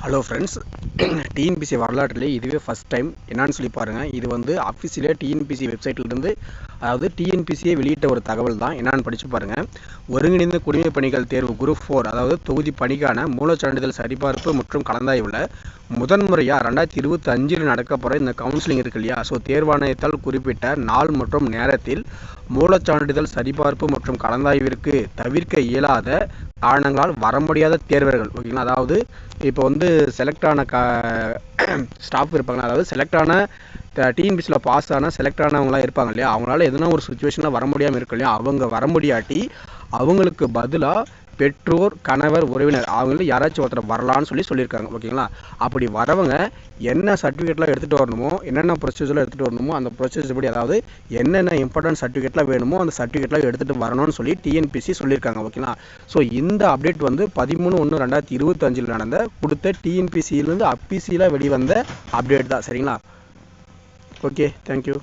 Hello friends TNPSC வரலாற்றிலே இதுவே first time என்னான்னு சொல்லி பாருங்கள் இது வந்து அஃபிஷியலாக டிஎன்பிசி வெப்சைட்லேருந்து அதாவது டிஎன்பிசியை வெளியிட்ட ஒரு தகவல் தான். என்னான்னு படித்து பாருங்கள் ஒருங்கிணைந்த குடிமை பணிகள் தேர்வு குரூப் ஃபோர் அதாவது தொகுதி பணிக்கான மூலச்சான்றிதழ் சரிபார்ப்பு மற்றும் கலந்தாய்வில் முதன்முறையாக ரெண்டாயிரத்தி இருபத்தி அஞ்சில் நடக்க போகிற இந்த கவுன்சிலிங் இருக்கு இல்லையா? ஸோ தேர்வாணையத்தால் குறிப்பிட்ட நாள் மற்றும் நேரத்தில் மூலச்சான்றிதழ் சரிபார்ப்பு மற்றும் கலந்தாய்விற்கு தவிர்க்க இயலாத காரணங்களால் வர முடியாத தேர்வர்கள். ஓகேங்களா அதாவது இப்போ வந்து செலக்ட் ஆன க ஸ்டாஃப் இருப்பாங்க. அதாவது செலக்ட் ஆன டிஎன்பிசியில் பாஸ் ஆன செலக்ட் ஆனவங்களாம் இருப்பாங்க இல்லையா? அவங்களால எதனா ஒரு சுச்சுவேஷனில் வர முடியாமல் இருக்கு இல்லையா? அவங்க வர முடியாட்டி அவங்களுக்கு பதிலாக பெற்றோர் கணவர் உறவினர் அவங்கள யாராச்சும் ஒருத்தர் வரலான்னு சொல்லி சொல்லியிருக்காங்க ஓகேங்களா? அப்படி வரவங்க என்ன சர்டிஃபிகேட்லாம் எடுத்துகிட்டு வரணுமோ என்னென்ன ப்ரொசீஜர்லாம் எடுத்துகிட்டு வரணுமோ அந்த ப்ரொசீஜர் படி அதாவது என்னென்ன இம்பார்ட்டன்ட் சர்டிஃபிகேட்லாம் வேணுமோ அந்த சர்டிஃபிகேட்லாம் எடுத்துகிட்டு வரணும்னு சொல்லி டிஎன்பிசி சொல்லியிருக்காங்க ஓகேங்களா? ஸோ இந்த அப்டேட் வந்து பதிமூணு ஒன்று ரெண்டாயிரத்தி இருபத்தஞ்சில் நடந்த கொடுத்த டிஎன்பிசியிலேருந்து அப்பிசியில் வெளிவந்த அப்டேட் தான் சரிங்களா? Okay thank you